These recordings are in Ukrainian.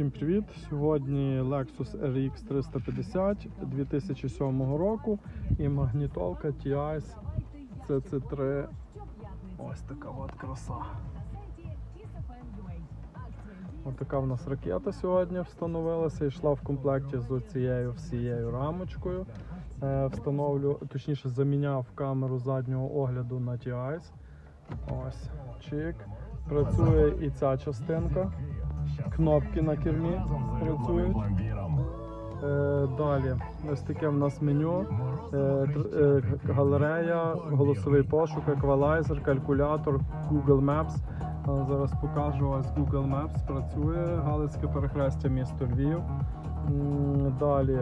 Всім привіт! Сьогодні Lexus RX 350 2007 року і магнітолка TIS CC3. Ось така от краса. Ось така в нас ракета сьогодні встановилася і йшла в комплекті з цією всією рамочкою. Е, Встановлю, точніше, заміняв камеру заднього огляду на TIS. Ось, чик. Працює і ця частинка. Кнопки на кермі працюють. Е, далі, ось таке в нас меню, е, е, галерея, голосовий пошук, еквалайзер, калькулятор, Google Maps. Зараз покажу ось Google Maps працює, Галицьке перехрестя, місто Львів. Далі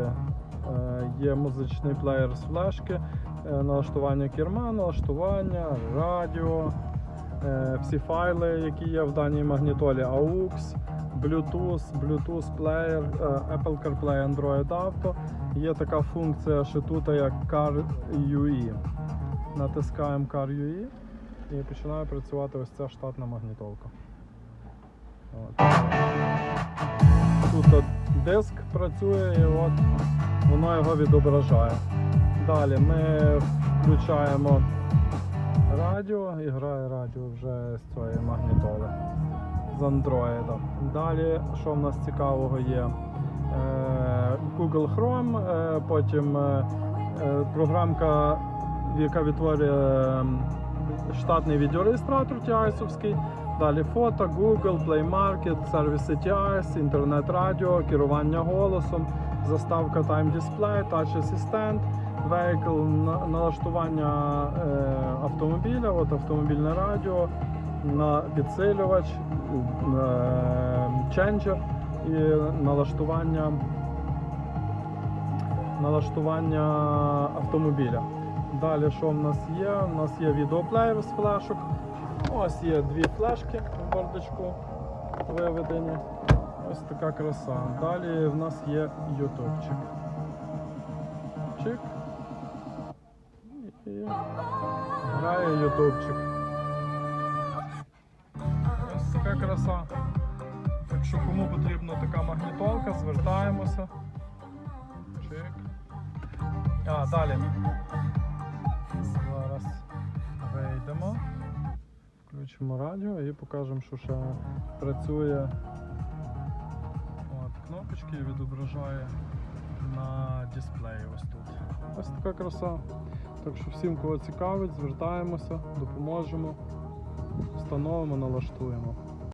є музичний плеєр з флешки, налаштування керма, налаштування, радіо, всі файли, які є в даній магнітолі, AUX, Bluetooth, Bluetooth плеєр, Apple CarPlay, Android Auto. Є така функція ще тут, як Car UE. Натискаємо Car UE і починає працювати ось ця штатна магнітолка. От. Тут от диск працює і от воно його відображає. Далі ми включаємо радіо і грає радіо вже з цієї магнітоли з Android. Далі, що в нас цікавого є? Е, Google Chrome, е, потім е, програмка, яка відтворює е, штатний відеореєстратор TI-совський. Далі фото, Google, Play Market, сервіси TIS, інтернет-радіо, керування голосом, заставка Time Display, Touch Assistant, Vehicle, на- налаштування автомобіля, от автомобільне радіо, на підсилювач, ченджер і налаштування, налаштування автомобіля. Далі, що в нас є? У нас є відеоплеєр з флешок. Ось є дві флешки в бардачку виведені. Ось така краса. Далі в нас є ютубчик. Чик. І грає ютубчик. Краса. Так що кому потрібна така магнітолка, звертаємося. Чик. А, далі. Зараз вийдемо. Включимо радіо і покажемо, що ще працює. От, кнопочки відображає на дисплеї ось тут. Ось така краса. Так що всім, кого цікавить, звертаємося, допоможемо, встановимо, налаштуємо.